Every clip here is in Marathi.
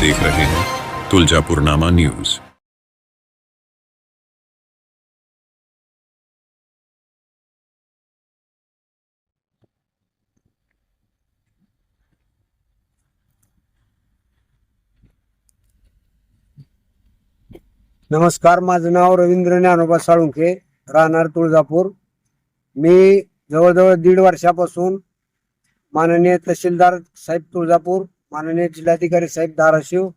देख रहे हैं। तुलजापुरनामा न्यूज। नमस्कार माझं नाव रवींद्र ज्ञानोबा साळुंखे राहणार तुळजापूर. मी जवळजवळ दीड वर्षापासून माननीय तहसीलदार साहेब तुळजापूर माननीय जिल्हाधिकारी साहेब धाराशिव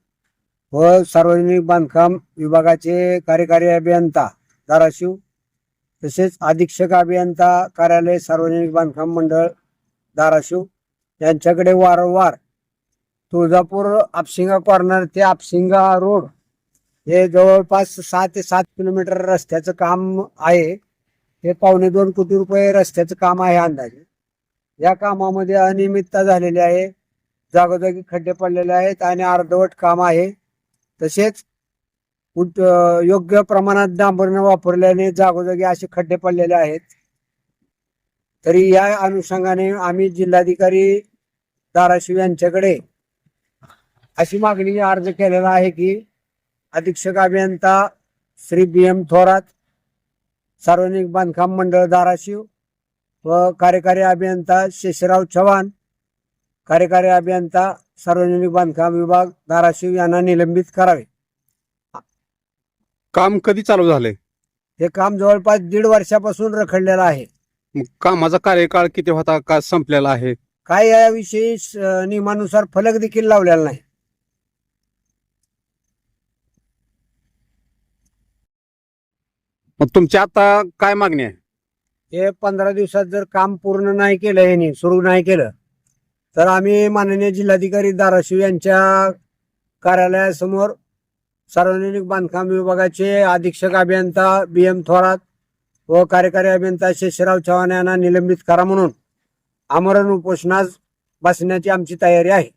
व सार्वजनिक बांधकाम विभागाचे कार्यकारी अभियंता धाराशिव तसेच अधीक्षक अभियंता कार्यालय सार्वजनिक बांधकाम मंडळ धाराशिव यांच्याकडे वारंवार तुळजापूर आपशिंगा कॉर्नर ते आपशिंगा रोड हे जवळपास सहा ते सात किलोमीटर रस्त्याचं काम आहे. हे पावणे दोन कोटी रुपये रस्त्याचं काम आहे अंदाजे. या कामामध्ये अनियमितता झालेली आहे. जागोजागी खड्डे पडलेले आहेत आणि अर्धवट काम आहे. तसेच उट- योग्य प्रमाणात डांबरणं वापरल्याने जागोजागी असे खड्डे पडलेले आहेत. तरी या अनुषंगाने आम्ही जिल्हाधिकारी धाराशिव यांच्याकडे अशी मागणी अर्ज केलेला आहे की अधीक्षक अभियंता श्री बी एम थोरात सार्वजनिक बांधकाम मंडळ धाराशिव व कार्यकारी अभियंता शेषराव चव्हाण कार्यकारी अभियंता सार्वजनिक बांधकाम विभाग धाराशिव यांना निलंबित करावे. काम कधी चालू झालंय हे काम जवळपास दीड वर्षापासून रखडलेलं आहे. मग कामाचा कार्यकाळ किती होता? का संपलेला आहे? काय याविषयी स- नियमानुसार फलक देखील लावलेला नाही. मग तुमची आता काय मागणी आहे? हे पंधरा दिवसात जर काम पूर्ण नाही केलं यांनी सुरू नाही केलं तर आम्ही माननीय जिल्हाधिकारी धाराशिव यांच्या कार्यालयासमोर सार्वजनिक बांधकाम विभागाचे अधीक्षक अभियंता बी एम थोरात व कार्यकारी अभियंता शेषराव चव्हाण यांना निलंबित करा म्हणून आमरण उपोषणास बसण्याची आमची तयारी आहे.